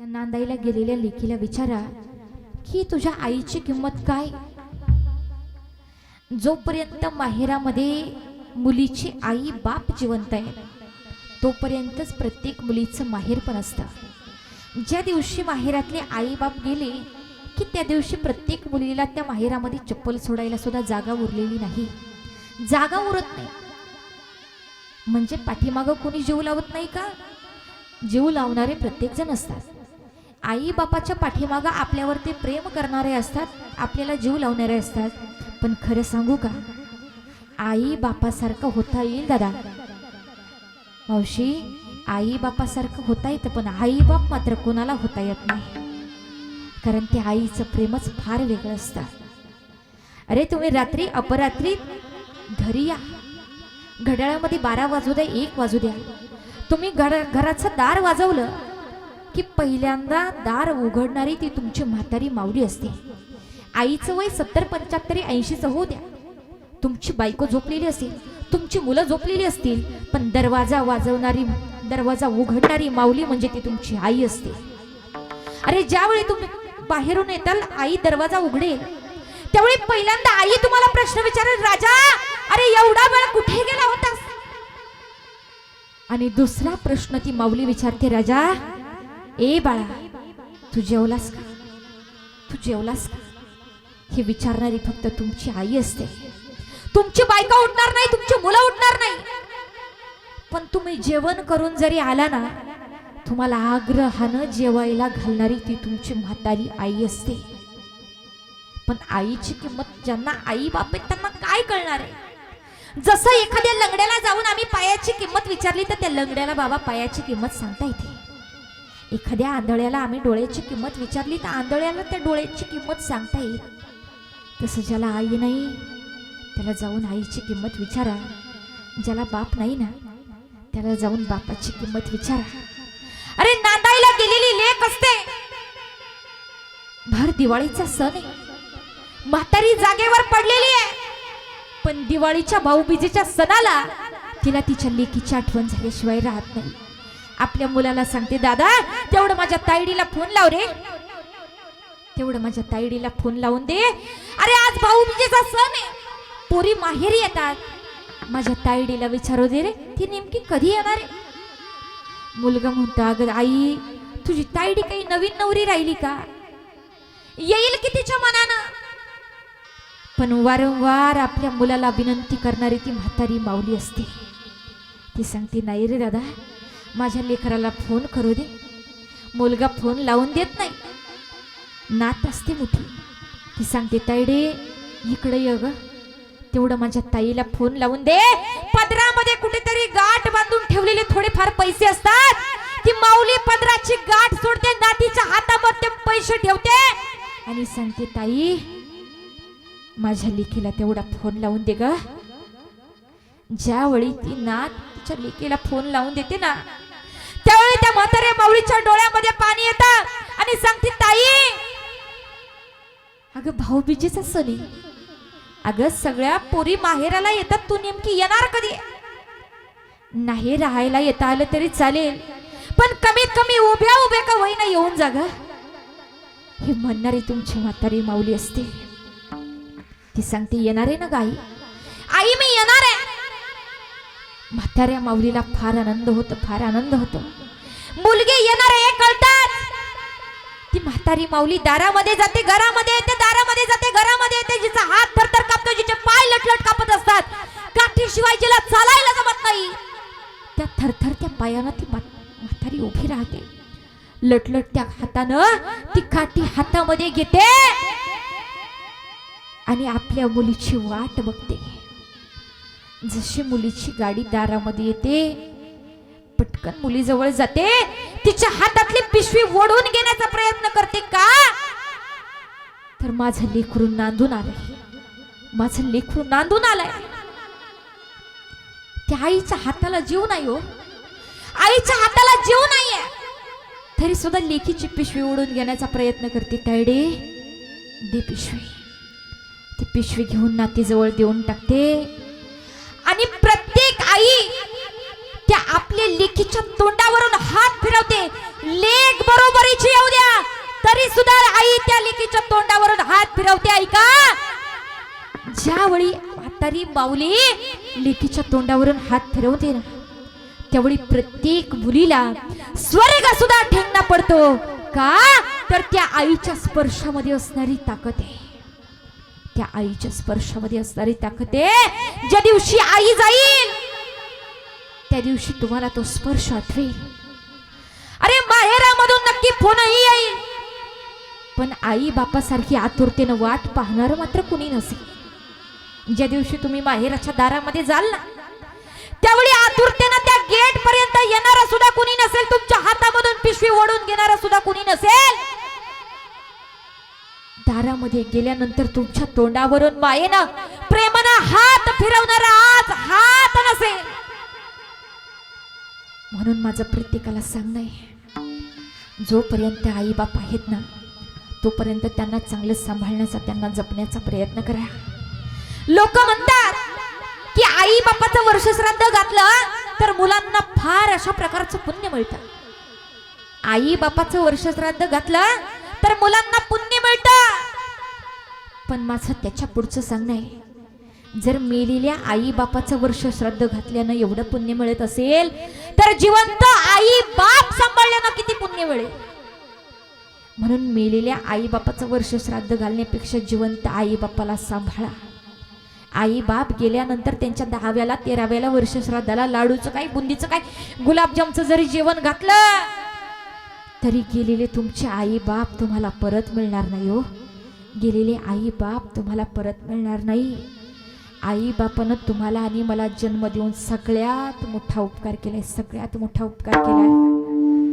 त्या नांदाईला गेलेल्या लेखीला विचारा की तुझ्या आईची किंमत काय? जोपर्यंत माहेरामध्ये मुलीची आई बाप जिवंत आहे तोपर्यंतच प्रत्येक मुलीचं माहेर पण असतं. ज्या दिवशी माहेरातले आई बाप गेले की त्या दिवशी प्रत्येक मुलीला त्या माहेरामध्ये चप्पल सोडायला सुद्धा जागा उरलेली नाही. जागा उरत नाही. म्हणजे पाठीमागं कोणी जीव लावत नाही का? जीव लावणारे प्रत्येक जण असतात. आई बापाच्या पाठीमागं आपल्यावर ते प्रेम करणारे असतात आपल्याला जीव लावणारे असतात. पण खरं सांगू का? आई बापासारखं होता येईल दादा. मावशी आई बापासारखं होता येतं पण आई बाप मात्र कोणाला होता येत नाही. कारण ते आईचं प्रेमच फार वेगळं असतं. अरे तुम्ही रात्री अपरात्री घरी या. घड्याळामध्ये बारा वाजू द्या एक वाजू द्या. तुम्ही घर घराचं दार वाजवलं की पहिल्यांदा दार उघडणारी ती तुमची म्हातारी माऊली असते. आईचं वय सत्तर पंच्याहत्तरी ऐंशीचं होऊ द्या. तुमची बायको झोपलेली असेल तुमची मुलं झोपलेली असतील पण दरवाजा वाजवणारी दरवाजा उघडणारी माऊली म्हणजे ती तुमची आई असते. अरे ज्यावेळी तुम्ही बाहेरून येताल आई दरवाजा उघडेल. त्यावेळी पहिल्यांदा आई तुम्हाला प्रश्न विचारेल राजा अरे एवढा वेळ कुठे गेला होतास? आणि दुसरा प्रश्न ती माऊली विचारते राजा ए बाळा तू जेवलास का? तू जेवलास का? हे विचारणारी फक्त तुमची आई असते. तुमची बायका उठणार नाही तुमची मुलं उठणार नाही. पण तुम्ही जेवण करून जरी आला ना तुम्हाला आग्रहानं जेवायला घालणारी ती तुमची म्हातारी आई असते. पण आईची किंमत ज्यांना आई बाप आहेत त्यांना काय कळणार आहे? जसं एखाद्या लंगड्याला जाऊन आम्ही पायाची किंमत विचारली तर त्या लंगड्याला बाबा पायाची किंमत सांगता येते. एखाद्या आंधळ्याला आम्ही डोळ्याची किंमत विचारली तर आंधळ्याला त्या डोळ्याची किंमत सांगता येईल. तसं ज्याला आई नाही त्याला जाऊन आईची किंमत विचारा. ज्याला बाप नाही ना त्याला जाऊन बापाची किंमत विचारा. अरे नांदाईला गेलेली लेख असते. भर दिवाळीचा सण आहे. म्हातारी जागेवर पडलेली आहे. पण दिवाळीच्या भाऊबीजेच्या सणाला तिला तिच्या लेकीची आठवण झाल्याशिवाय राहत नाही. आपल्या मुलाला सांगते दादा तेवढं माझ्या तायडीला फोन लाव रे. तेवढं माझ्या तायडीला फोन लावून दे. अरे आज भाऊबीजेचा सण आहे. पोरी माहेरी येतात. माझ्या तायडीला विचारू दे रे. ती नेमकी कधी येणार आहे? मुलगा म्हणतो अगं आई तुझी तायडी काही नवीन नवरी राहिली का? येईल की तिच्या मनानं? पण वारंवार आपल्या मुलाला विनंती करणारी ती म्हातारी माऊली असते. ती सांगते नाही रे दादा माझ्या लेकराला फोन करू दे. मुलगा फोन लावून देत नाही. नात असते मोठी. ती सांगते ताईडे इकडे ये ग. तेवढं माझ्या ताईला फोन लावून दे. पदरामध्ये कुठेतरी गाठ बांधून ठेवलेले थोडेफार पैसे असतात. ती माऊली पदराची गाठ सोडते नातीच्या हातामध्ये पैसे ठेवते. आणि सांगते ताई माझ्या लेकीला तेवढा फोन लावून दे ग. ज्यावेळी ती नात तिच्या लेकीला फोन लावून देते ना त्यावेळी त्या म्हाताऱ्या माऊलीच्या डोळ्यामध्ये पाणी येतात आणि सांगते ताई अगं भाऊबीजेचा सण अगं सगळ्या पोरी माहेराला येतात तू नेमकी येणार कधी? नाही राहायला येता आलं तरी चालेल पण कमीत कमी उभ्या उभ्या का होईना येऊन जा ग. हे म्हणणारी तुमची म्हातारी माऊली असते. ती सांगते येणार आहे ना गाई? आई मी येणार आहे. म्हाताऱ्या माऊलीला फार आनंद होतो फार आनंद होतो. मुलगी येणार आहे हे कळतात. ती म्हातारी माऊली दारामध्ये जाते घरामध्ये येते दारामध्ये जाते घरामध्ये येते जिचा हात थरथर कापतो जिचे पाय लटलट कापत असतात. काठीशिवाय जिला चालायला जमत नाही. त्या थरथरत्या पायानं ती म्हातारी उभी राहते. लटलट त्या हातानं ती काठी हातामध्ये घेते आणि आपल्या मुलीची वाट बघते. जशी मुलीची गाडी दारामध्ये येते पटकन मुलीजवळ जाते. तिच्या हातातली पिशवी ओढून घेण्याचा प्रयत्न करते का? तर माझं लेकरू नांदून आलंय. माझं लेकरू नांदून आलाय. त्या आईच्या हाताला जीव नाही हो. आईच्या हाताला जीव नाहीये. तरी सुद्धा लेखीची पिशवी ओढून घेण्याचा प्रयत्न करते. तायडे दे पिशवी. ती पिशवी घेऊन नातीजवळ देऊन टाकते. आणि प्रत्येक आई त्या आपल्या लेखीच्या तोंडावरून हात फिरवते. लेख बरोबरीची सुद्धा आई त्या लेखीच्या तोंडावरून हात फिरवते ऐका ज्यावेळी म्हातारी माऊली लेखीच्या तोंडावरून हात फिरवते ना त्यावेळी प्रत्येक मुलीला स्वर्ग सुद्धा ठेंगणा पडतो. का? तर त्या आईच्या स्पर्शामध्ये असणारी ताकद आहे. त्या आईच्या स्पर्शामध्ये असणारी ताकद ज्या दिवशी आई जाईल त्या दिवशी तुम्हाला तो स्पर्श आठवेल. अरे माहेरामधून नक्की फोनही येईल. पण आई बापासारखी आतुरतेनं वाट पाहणार मात्र कुणी नसेल. ज्या दिवशी तुम्ही माहेराच्या दारामध्ये जाल ना त्यावेळी आतुरतेनं दारामध्ये गेल्यानंतर तुमच्या तोंडावरून मायेनं प्रेमानं हात फिरवणारा आज हात नसेल. म्हणून माझं प्रत्येकाला सांगणं आहे. जोपर्यंत आई बाप आहेत ना तोपर्यंत त्यांना चांगलं सांभाळण्याचा त्यांना जपण्याचा प्रयत्न करा. लोक म्हणतात की आई बापाचं वर्ष श्राद्ध घातलं तर मुलांना फार अशा प्रकारचं पुण्य मिळतं. आई बापाचं वर्ष श्राद्ध घातलं तर मुलांना पुण्य मिळतं. पण माझं त्याच्या पुढचं सांगणं आहे जर मेलेल्या आई बापाचं वर्ष श्राद्ध घातल्यानं एवढं पुण्य मिळत असेल तर जिवंत आई बाप सांभाळल्यानं किती पुण्य मिळेल? म्हणून मेलेल्या आई बापाचं वर्ष श्राद्ध घालण्यापेक्षा जिवंत आई बापाला सांभाळा. आई बाप गेल्यानंतर त्यांच्या दहाव्याला तेराव्याला वर्ष श्राद्धाला लाडूचं काय बुंदीचं काय गुलाबजामचं जरी जेवण घातलं तरी गेलेले तुमचे आई बाप तुम्हाला परत मिळणार नाही हो. गेलेले आई बाप तुम्हाला परत मिळणार नाही. आई बापानं तुम्हाला आणि मला जन्म देऊन सगळ्यात मोठा उपकार केलाय सगळ्यात मोठा उपकार केलाय.